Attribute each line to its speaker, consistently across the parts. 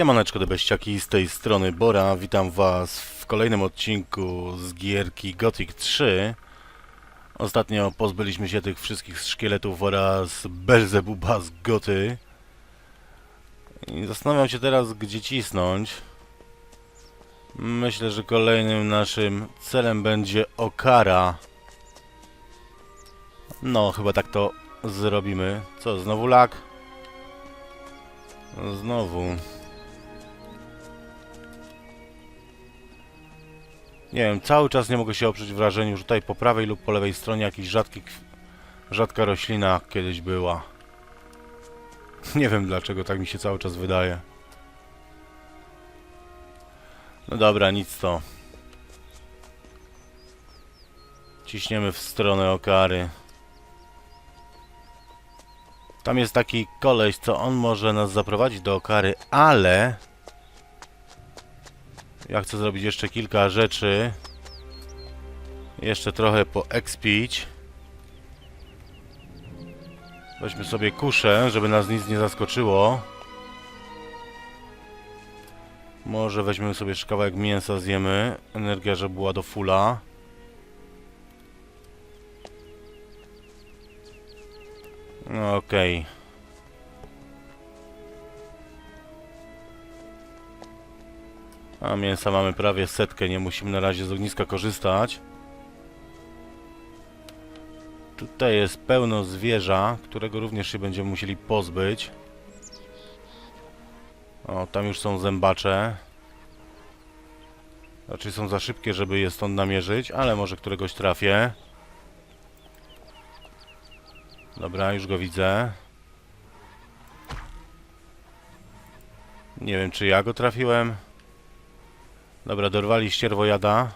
Speaker 1: Siemaneczko debeściaki, z tej strony Bora, witam was w kolejnym odcinku z gierki Gothic 3 Ostatnio pozbyliśmy się tych wszystkich szkieletów oraz Belzebuba z Goty. I zastanawiam się teraz gdzie cisnąć. Myślę, że kolejnym naszym celem będzie Okara. No, chyba tak to zrobimy. Co, znowu? No, Znowu Nie wiem, cały czas nie mogę się oprzeć wrażeniu, że tutaj po prawej lub po lewej stronie jakiś rzadki, rzadka roślina kiedyś była. Nie wiem dlaczego tak mi się cały czas wydaje. No dobra, nic to. Ciśniemy w stronę Okary. Tam jest taki koleś, co on może nas zaprowadzić do Okary, ale... Ja chcę zrobić jeszcze kilka rzeczy. Jeszcze trochę poekspić. Weźmy sobie kuszę, żeby nas nic nie zaskoczyło. Może weźmiemy sobie jeszcze kawałek mięsa, zjemy. Energia, żeby była do fula. No, Okej. A mięsa mamy prawie setkę, nie musimy na razie z ogniska korzystać. Tutaj jest pełno zwierza, którego również się będziemy musieli pozbyć. O, tam już są zębacze. Raczej są za szybkie, żeby je stąd namierzyć, ale może któregoś trafię. Dobra, już go widzę. Nie wiem, czy ja go trafiłem. Dobra, dorwali ścierwojada.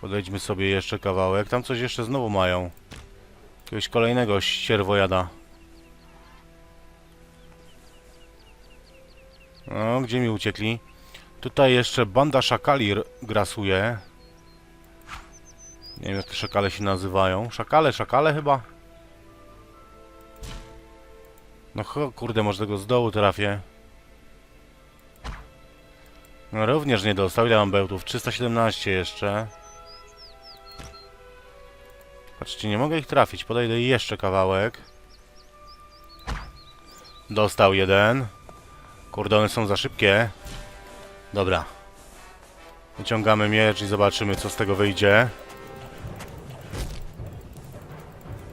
Speaker 1: Podejdźmy sobie jeszcze kawałek. Tam coś jeszcze znowu mają. Jakiegoś kolejnego ścierwojada. No, gdzie mi uciekli? Tutaj jeszcze banda szakali grasuje. Nie wiem jak te szakale się nazywają. Szakale, szakale chyba? No kurde, może tego z dołu trafię. No również nie dostał. Ile mam bełtów? 317 jeszcze. Patrzcie, nie mogę ich trafić. Podejdę jeszcze kawałek. Dostał jeden. Kurde, one są za szybkie. Dobra. Wyciągamy miecz i zobaczymy, co z tego wyjdzie.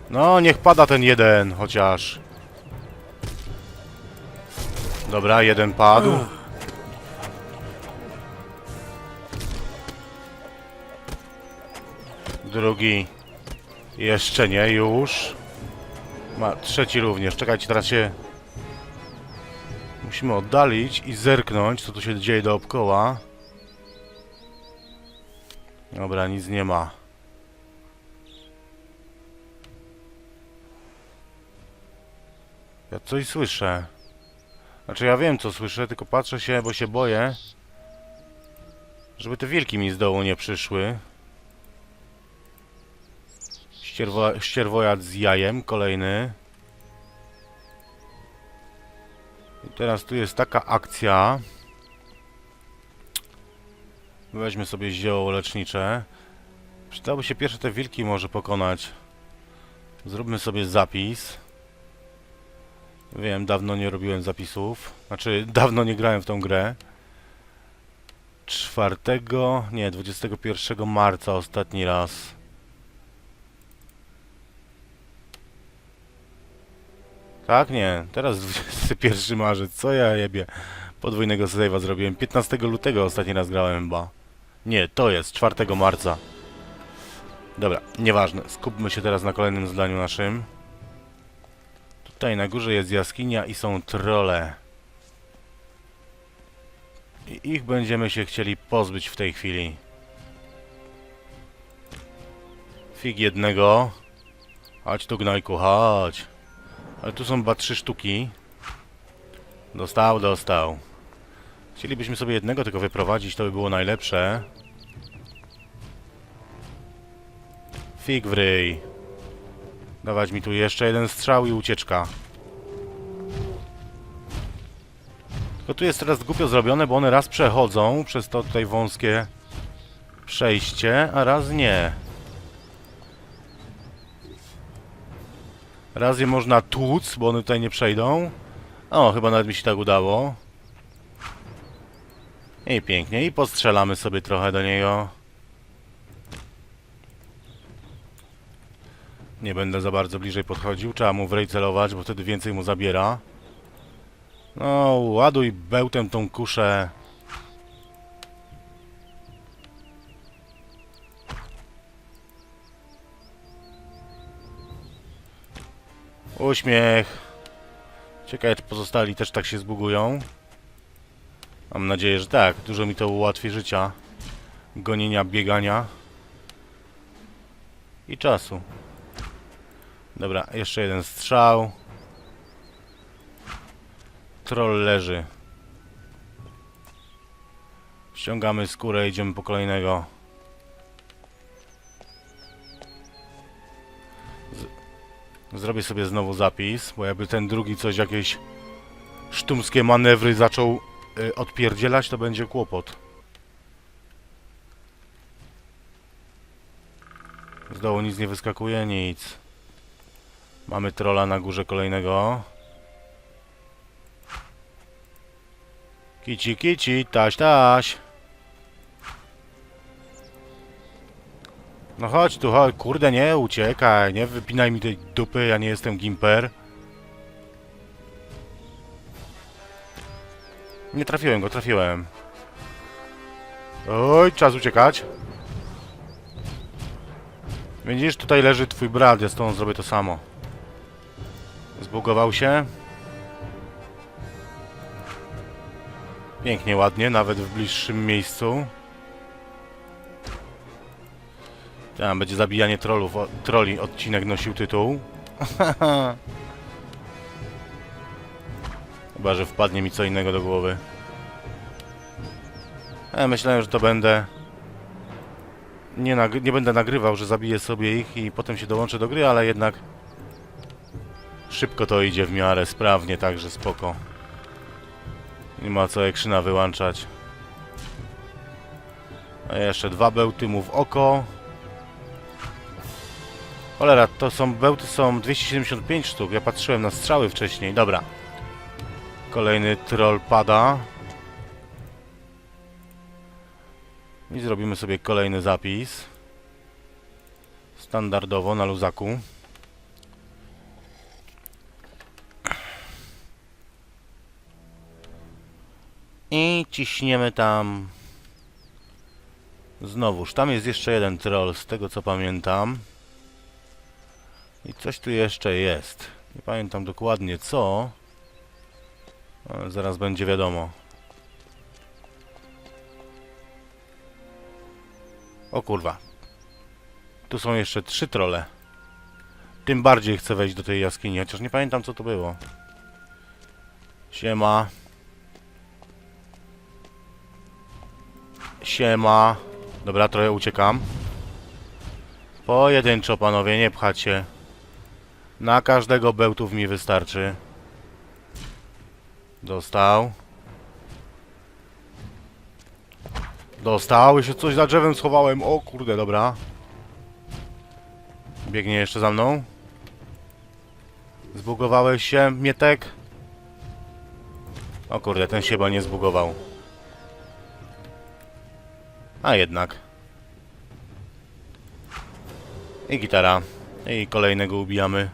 Speaker 1: No, niech pada ten jeden, chociaż. Dobra, jeden padł. Drugi. Jeszcze nie, już. Ma trzeci również. Czekajcie, teraz się... Musimy oddalić i zerknąć, co tu się dzieje dookoła. Dobra, nic nie ma. Ja coś słyszę. Znaczy ja wiem co słyszę, tylko patrzę się, bo się boję. Żeby te wilki mi z dołu nie przyszły. Ścierwo, ścierwojad z jajem, kolejny. I teraz tu jest taka akcja. Weźmy sobie zioło lecznicze. Przydałoby się pierwsze te wilki może pokonać. Zróbmy sobie zapis. Wiem, dawno nie robiłem zapisów. Znaczy, dawno nie grałem w tą grę. 4, nie, 21 marca ostatni raz. Tak? Nie. Teraz 21 marzec. Co ja jebie? Podwójnego save'a zrobiłem. 15 lutego ostatni raz grałem chyba. Nie, to jest 4 marca. Dobra, nieważne. Skupmy się teraz na kolejnym zdaniu naszym. Tutaj na górze jest jaskinia i są trole. I ich będziemy się chcieli pozbyć w tej chwili. Fig jednego. Chodź tu gnojku, chodź. Ale tu są chyba trzy sztuki. Dostał, dostał. Chcielibyśmy sobie jednego tylko wyprowadzić, to by było najlepsze. Fig w ryj. Dawać mi tu jeszcze jeden strzał i ucieczka. Tylko tu jest teraz głupio zrobione, bo one raz przechodzą przez to tutaj wąskie przejście, a raz nie. Raz je można tłuc, bo one tutaj nie przejdą. O, chyba nawet mi się tak udało. I pięknie. I postrzelamy sobie trochę do niego. Nie będę za bardzo bliżej podchodził. Trzeba mu w rej celować, bo wtedy więcej mu zabiera. No, ładuj bełtem tą kuszę. Uśmiech. Ciekawe, czy pozostali też tak się zbugują. Mam nadzieję, że tak. Dużo mi to ułatwi życia. Gonienia, biegania. I czasu. Dobra, jeszcze jeden strzał. Troll leży. Ściągamy skórę, idziemy po kolejnego. Zrobię sobie znowu zapis, bo jakby ten drugi coś jakieś sztumskie manewry zaczął y, odpierdzielać, to będzie kłopot. Z dołu nic nie wyskakuje, nic. Mamy trolla na górze kolejnego. Kici, kici, taś, taś. No chodź tu, chodź, kurde, nie uciekaj, nie wypinaj mi tej dupy, ja nie jestem gimper. Nie trafiłem go, trafiłem. Oj, czas uciekać. Widzisz, tutaj leży twój brat, ja z tobą zrobię to samo. Zbugował się. Pięknie, ładnie, nawet w bliższym miejscu. Tam będzie zabijanie trollów, o, troli, odcinek nosił tytuł. Chyba, że wpadnie mi co innego do głowy. Ja myślałem, że to będę... Nie, nie będę nagrywał, że zabiję sobie ich i potem się dołączę do gry, ale jednak... Szybko to idzie w miarę sprawnie, także spoko. Nie ma co ekrzyna wyłączać. A jeszcze dwa bełty mu w oko. Cholera, to są bełty są 275 sztuk. Ja patrzyłem na strzały wcześniej. Dobra. Kolejny troll pada. I zrobimy sobie kolejny zapis. Standardowo na luzaku. I ciśniemy tam. Znowuż, tam jest jeszcze jeden troll, z tego co pamiętam. I coś tu jeszcze jest. Nie pamiętam dokładnie co. Ale zaraz będzie wiadomo. O kurwa. Tu są jeszcze trzy trole. Tym bardziej chcę wejść do tej jaskini, chociaż nie pamiętam co to było. Siema. Siema. Dobra, trochę uciekam. Pojedynczo, panowie, nie pchać się. Na każdego bełtów mi wystarczy. Dostał. Dostał. Jeszcze coś za drzewem schowałem. O kurde, dobra. Biegnie jeszcze za mną. Zbugowałeś się, Mietek? O kurde, ten się chyba nie zbugował. A jednak. I gitara. I kolejnego ubijamy.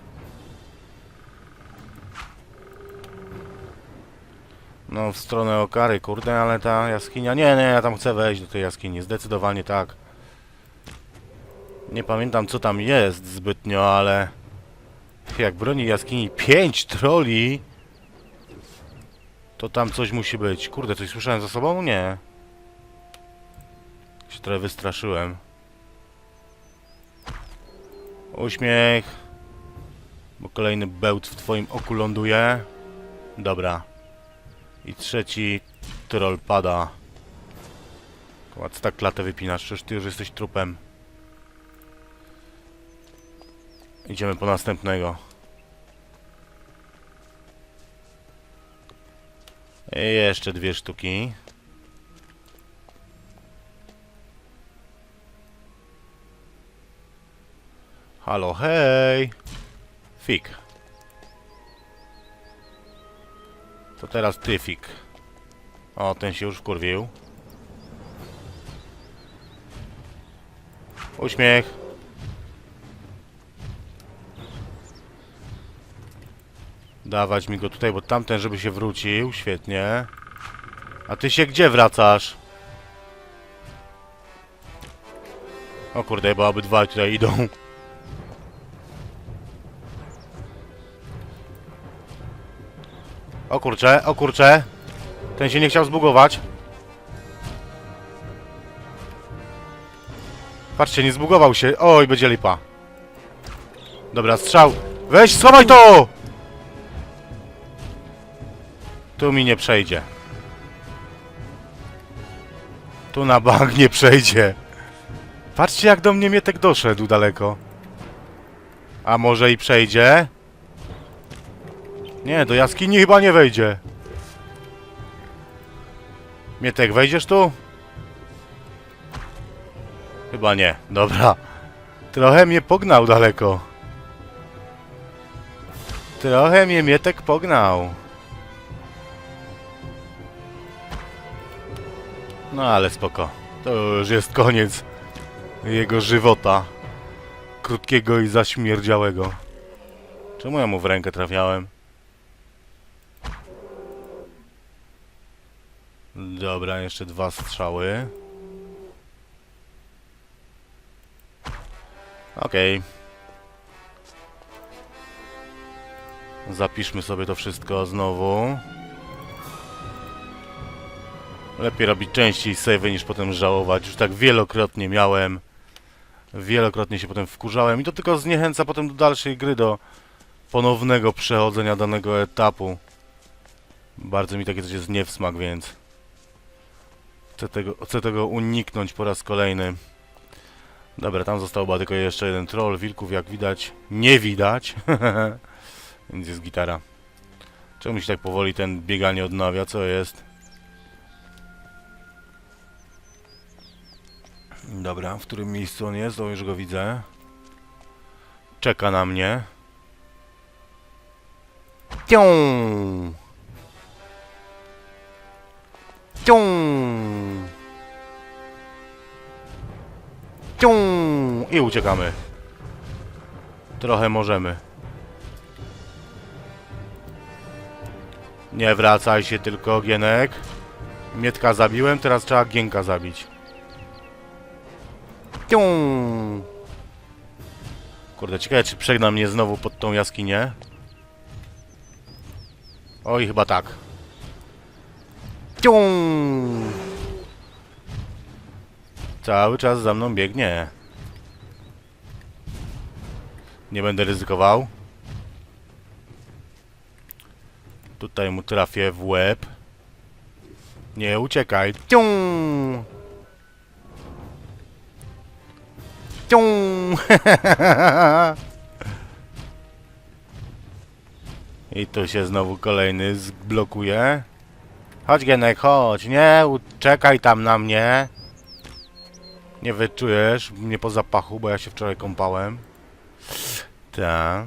Speaker 1: No, w stronę Okary, kurde, ale ta jaskinia... Nie, nie, ja tam chcę wejść do tej jaskini, zdecydowanie tak. Nie pamiętam, co tam jest zbytnio, ale... Jak broni jaskini 5 troli... To tam coś musi być. Kurde, coś słyszałem za sobą? Nie. Się trochę wystraszyłem. Uśmiech. Bo kolejny bełt w twoim oku ląduje. Dobra. I trzeci troll pada. Kładź tak klatę wypinasz, przecież ty już jesteś trupem. Idziemy po następnego. I jeszcze dwie sztuki. Halo, hej! Fik. To teraz ty, Fik. O, ten się już wkurwił. Uśmiech. Dawać mi go tutaj, bo tamten, żeby się wrócił. Świetnie. A ty się gdzie wracasz? O kurde, bo obydwaj tutaj idą. O kurcze, o kurcze. Ten się nie chciał zbugować. Patrzcie, nie zbugował się. Oj, będzie lipa. Dobra, strzał. Weź, schowaj to! Tu mi nie przejdzie. Tu na bank nie przejdzie. Patrzcie, jak do mnie Mietek doszedł daleko. A może i przejdzie? Nie, do jaskini chyba nie wejdzie. Mietek, wejdziesz tu? Chyba nie. Dobra. Trochę mnie pognał daleko. Trochę mnie Mietek pognał. No ale spoko. To już jest koniec jego żywota. Krótkiego i zaśmierdziałego. Czemu ja mu w rękę trafiałem? Dobra, jeszcze dwa strzały. Okej. Zapiszmy sobie to wszystko znowu. Lepiej robić częściej save niż potem żałować. Już tak wielokrotnie miałem. Wielokrotnie się potem wkurzałem i to tylko zniechęca potem do dalszej gry, do ponownego przechodzenia danego etapu. Bardzo mi takie coś jest nie w smak, więc chcę tego, chcę tego uniknąć po raz kolejny. Dobra, tam został chyba tylko jeszcze jeden troll. Wilków jak widać nie widać. więc jest gitara. Czemu się tak powoli ten bieganie odnawia? Co jest? Dobra, w którym miejscu on jest? O, już go widzę. Czeka na mnie. Cią! Cią! Cią! I uciekamy. Trochę możemy. Nie wracaj się tylko, Gienek. Mietka zabiłem, teraz trzeba Gienka zabić. Cią! Kurde, ciekawe czy przegna mnie znowu pod tą jaskinię. Oj, chyba tak. Cią! Cały czas za mną biegnie. Nie będę ryzykował. Tutaj mu trafię w łeb. Nie, uciekaj. Cią! Cią! I tu się znowu kolejny zblokuje. Chodź Genek, chodź. Nie, czekaj tam na mnie. Nie wyczujesz mnie po zapachu, bo ja się wczoraj kąpałem. Tak.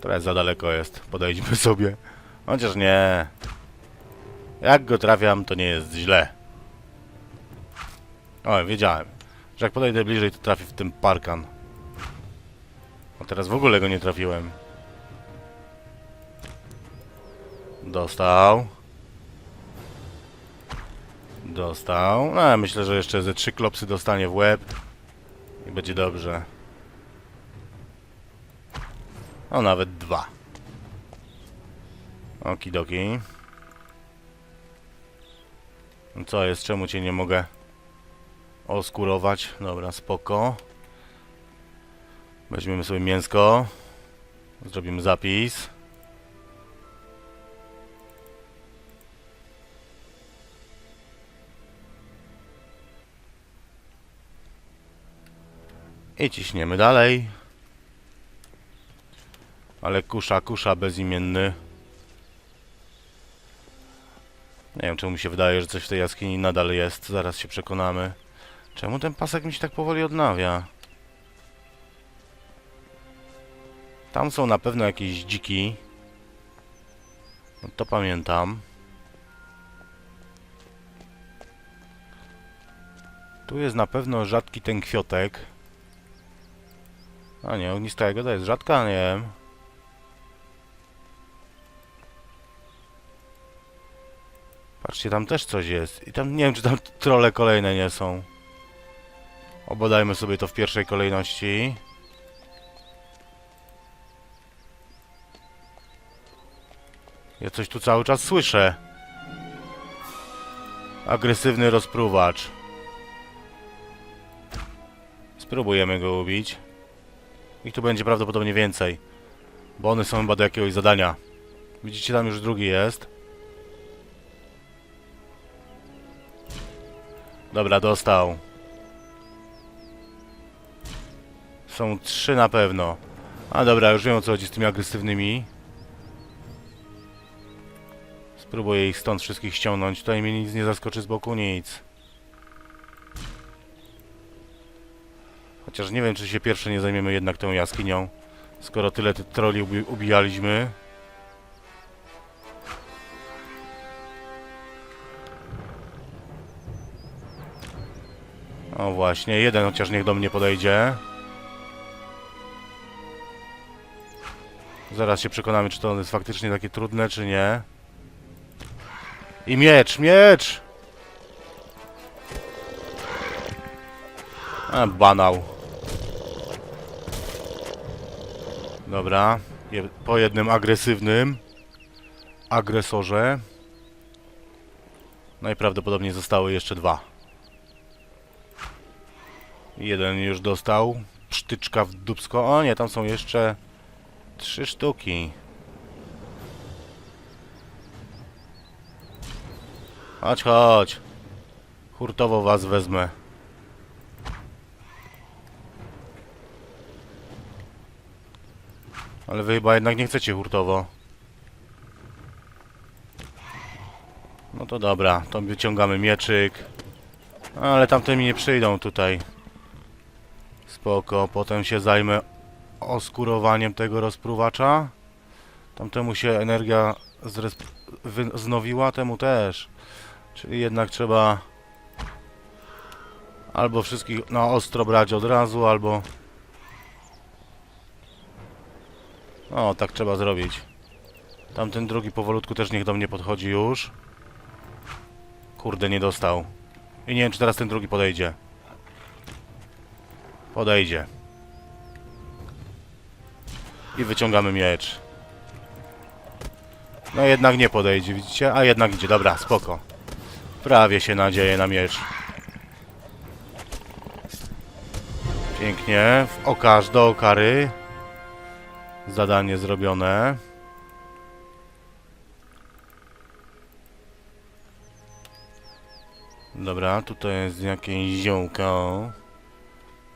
Speaker 1: Trochę za daleko jest. Podejdźmy sobie. Chociaż nie. Jak go trafiam, to nie jest źle. O, wiedziałem, że jak podejdę bliżej, to trafię w ten parkan. A teraz w ogóle go nie trafiłem. Dostał. Dostał. No, myślę, że jeszcze ze trzy klopsy dostanie w łeb. I będzie dobrze. No, nawet dwa. Okidoki. No Co jest? Czemu cię nie mogę oskurować? Dobra, spoko. Weźmiemy sobie mięsko. Zrobimy zapis. I ciśniemy dalej. Ale kusza, kusza bezimienny. Nie wiem, czemu mi się wydaje, że coś w tej jaskini nadal jest. Zaraz się przekonamy. Czemu ten pasek mi się tak powoli odnawia? Tam są na pewno jakieś dziki. No to pamiętam. Tu jest na pewno rzadki ten kwiotek. A nie, ognistego to jest rzadka? Nie wiem. Patrzcie, tam też coś jest. I tam nie wiem, czy tam trole kolejne nie są. Obadajmy sobie to w pierwszej kolejności. Ja coś tu cały czas słyszę. Agresywny rozpruwacz. Spróbujemy go ubić. Ich tu będzie prawdopodobnie więcej. Bo one są chyba do jakiegoś zadania. Widzicie, tam już drugi jest. Dobra, dostał. Są trzy na pewno. A dobra, już wiem o co chodzi z tymi agresywnymi. Spróbuję ich stąd wszystkich ściągnąć. Tutaj mnie nic nie zaskoczy z boku, nic. Chociaż nie wiem, czy się pierwsze nie zajmiemy jednak tą jaskinią. Skoro tyle tych troli ubi ubijaliśmy. O właśnie, jeden chociaż niech do mnie podejdzie. Zaraz się przekonamy, czy to jest faktycznie takie trudne, czy nie. I miecz, miecz! A, banał. Dobra. Je, po jednym agresywnym agresorze. Najprawdopodobniej zostały jeszcze dwa. Jeden już dostał. Psztyczka w dubsko. O nie, tam są jeszcze trzy sztuki. Chodź, chodź. Hurtowo was wezmę. Ale wy chyba jednak nie chcecie hurtowo. No to dobra, to wyciągamy mieczyk. Ale tamte mi nie przyjdą tutaj. Spoko, potem się zajmę oskurowaniem tego rozpruwacza. Tamtemu się energia znowiła, temu też. Czyli jednak trzeba albo wszystkich na ostro brać od razu, albo... O, tak trzeba zrobić. Tamten drugi powolutku też niech do mnie podchodzi już. Kurde, nie dostał. I nie wiem, czy teraz ten drugi podejdzie. Podejdzie. I wyciągamy miecz. No jednak nie podejdzie, widzicie? A jednak idzie, dobra, spoko. Prawie się nadzieje na miecz. Pięknie. W okaż do okary. Zadanie zrobione. Dobra, tutaj jest jakieś ziołko.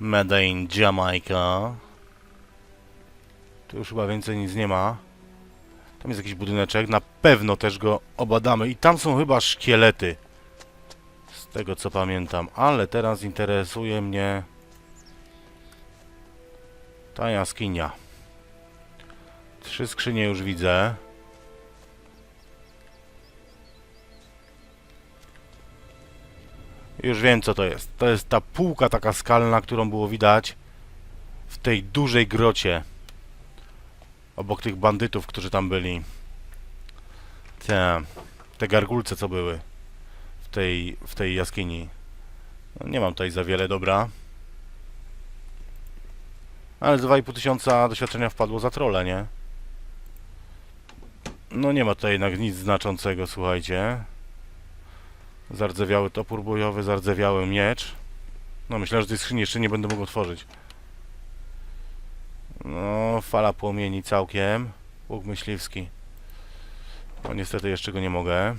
Speaker 1: Made in Jamaica. Tu już chyba więcej nic nie ma. Tam jest jakiś budyneczek. Na pewno też go obadamy. I tam są chyba szkielety. Z tego co pamiętam. Ale teraz interesuje mnie ta jaskinia. Trzy skrzynie już widzę. Już wiem co to jest. To jest ta półka taka skalna, którą było widać w tej dużej grocie. Obok tych bandytów, którzy tam byli. Te, te gargulce co były w tej, w tej jaskini. No, nie mam tutaj za wiele, dobra. Ale 2,5 tysiąca doświadczenia wpadło za trole, nie? No nie ma tutaj jednak nic znaczącego, słuchajcie. Zardzewiały topór bojowy, zardzewiały miecz. No myślę, że tej skrzyni jeszcze nie będę mógł otworzyć. No, fala płomieni całkiem. Łuk myśliwski. No niestety jeszcze go nie mogę.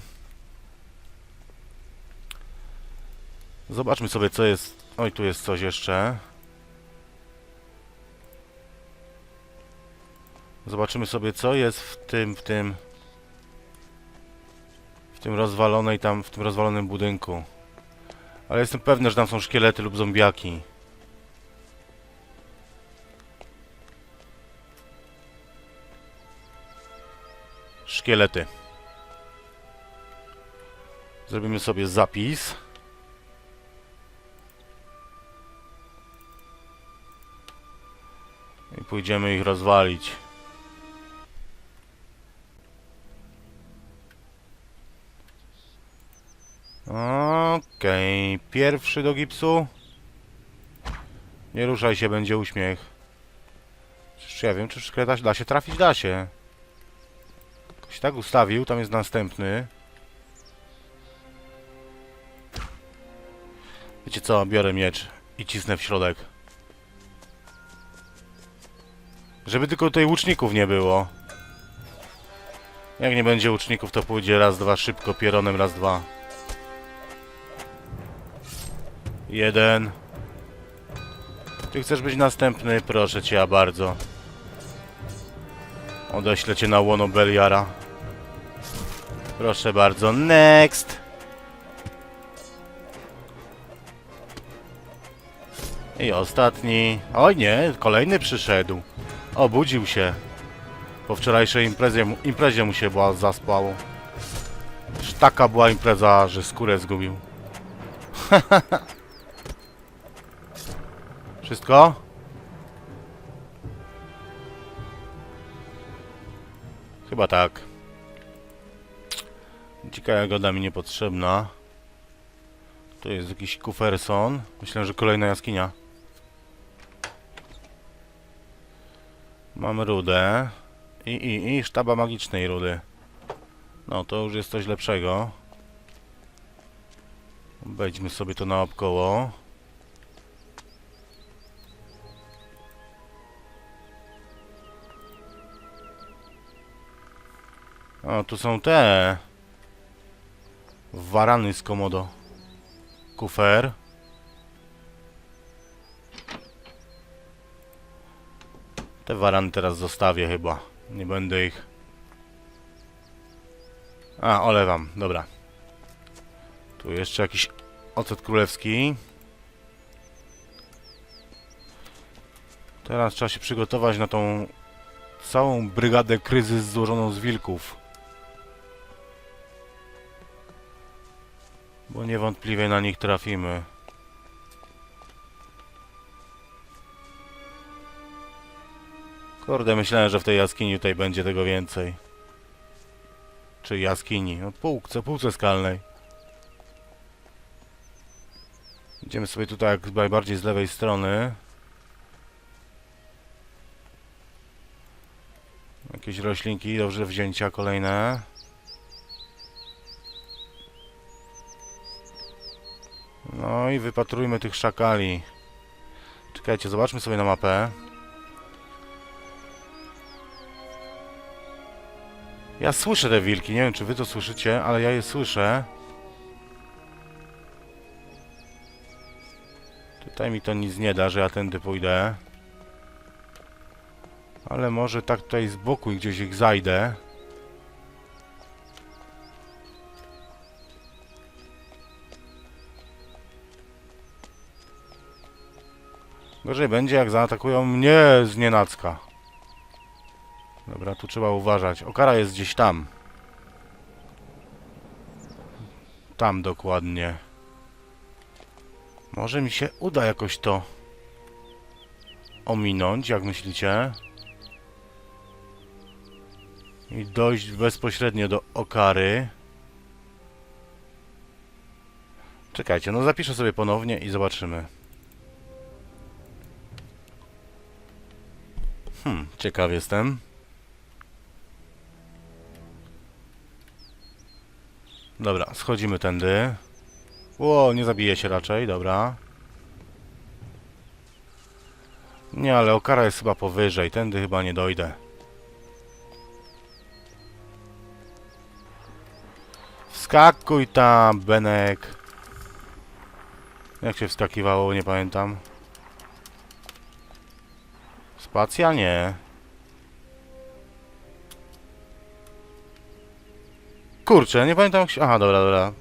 Speaker 1: Zobaczmy sobie co jest. Oj, tu jest coś jeszcze. Zobaczymy sobie co jest w tym, w tym... W tym rozwalonej tam, w tym rozwalonym budynku. Ale jestem pewny, że tam są szkielety lub zombiaki. Szkielety. Zrobimy sobie zapis. I pójdziemy ich rozwalić. Okej, pierwszy do gipsu. Nie ruszaj się, będzie uśmiech. Czy ja wiem, czy szkieleta da się trafić? Da się. Ktoś tak ustawił, tam jest następny. Wiecie co, biorę miecz i cisnę w środek. Żeby tylko tutaj łuczników nie było. Jak nie będzie łuczników, to pójdzie raz, dwa, szybko, pieronem, raz, dwa. Jeden. Ty chcesz być następny? Proszę cię, ja bardzo. Odeślę cię na łono Beliara. Proszę bardzo. Next! I ostatni. Oj nie, kolejny przyszedł. Obudził się. Po wczorajszej imprezie, imprezie mu się była zaspało. Taka była impreza, że skórę zgubił. Wszystko? Chyba tak. Dzika jagoda mi niepotrzebna. Tu jest jakiś kuferson. Myślę, że kolejna jaskinia. Mamy rudę. I, i, i sztaba magicznej rudy. No, to już jest coś lepszego. Wejdźmy sobie to naokoło. O, tu są te... Warany z komodo. Kufer. Te warany teraz zostawię chyba. Nie będę ich... A, olewam. Dobra. Tu jeszcze jakiś ocet królewski. Teraz trzeba się przygotować na tą całą brygadę kryzys złożoną z wilków. Bo niewątpliwie na nich trafimy. Kurde, myślałem, że w tej jaskini tutaj będzie tego więcej. Czy jaskini? No półce, półce skalnej. Idziemy sobie tutaj jak najbardziej z lewej strony. Jakieś roślinki, dobrze wzięcia kolejne. No i wypatrujmy tych szakali. Czekajcie, zobaczmy sobie na mapę. Ja słyszę te wilki, nie wiem czy wy to słyszycie, ale ja je słyszę. Tutaj mi to nic nie da, że ja tędy pójdę. Ale może tak tutaj z boku i gdzieś ich zajdę. Gorzej będzie jak zaatakują mnie z nienacka. Dobra, tu trzeba uważać. Okara jest gdzieś tam. Tam dokładnie. Może mi się uda jakoś to ominąć, jak myślicie? I dojść bezpośrednio do Okary. Czekajcie, no zapiszę sobie ponownie i zobaczymy. Hmm, ciekaw jestem. Dobra, schodzimy tędy. Ło, nie zabije się raczej, dobra. Nie, ale Okara jest chyba powyżej, tędy chyba nie dojdę. Wskakuj tam, Benek. Jak się wskakiwało, nie pamiętam. Spacja nie. Kurczę, nie pamiętam jak się... Aha, dobra, dobra.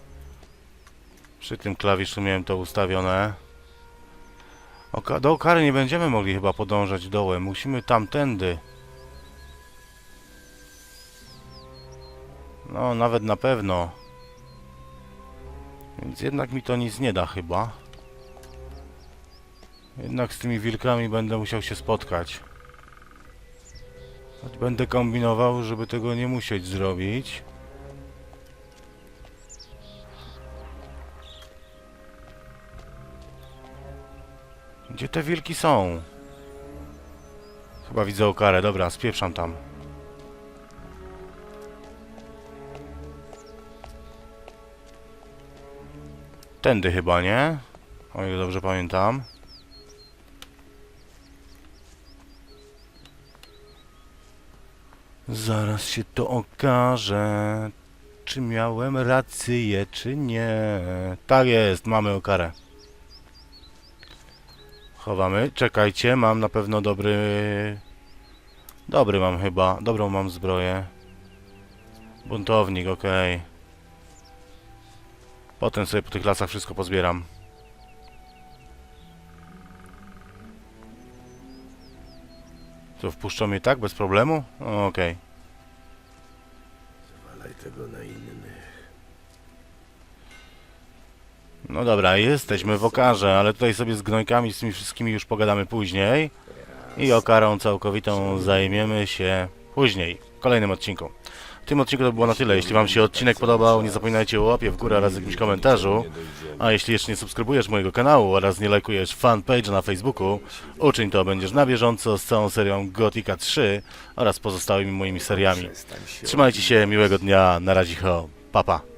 Speaker 1: Przy tym klawiszu miałem to ustawione. Oka do kary nie będziemy mogli chyba podążać dołem. Musimy tamtędy. No, nawet na pewno. Więc jednak mi to nic nie da chyba. Jednak z tymi wilkami będę musiał się spotkać. Choć będę kombinował, żeby tego nie musieć zrobić. Gdzie te wilki są? Chyba widzę okarę. Dobra, spieprzam tam. Tędy chyba, nie? O ile dobrze pamiętam. Zaraz się to okaże. Czy miałem rację, czy nie? Tak jest, mamy okarę. Chowamy. Czekajcie, mam na pewno dobry... Dobry mam chyba. Dobrą mam zbroję. Buntownik, okej. Potem sobie po tych lasach wszystko pozbieram. Co, wpuszczą mnie tak, bez problemu? Okej.
Speaker 2: Walaj tego na innych.
Speaker 1: No dobra, jesteśmy w okarze, ale tutaj sobie z gnojkami, z tymi wszystkimi już pogadamy później. I okarą całkowitą zajmiemy się później, w kolejnym odcinku. Tym odcinku to było na tyle. Jeśli Wam się odcinek podobał, nie zapominajcie o łapie w górę oraz jakimś komentarzu. A jeśli jeszcze nie subskrybujesz mojego kanału oraz nie lajkujesz fanpage'a na Facebooku, uczyń to, będziesz na bieżąco z całą serią Gotika 3 oraz pozostałymi moimi seriami. Trzymajcie się, miłego dnia, na razie, ho, papa. Pa.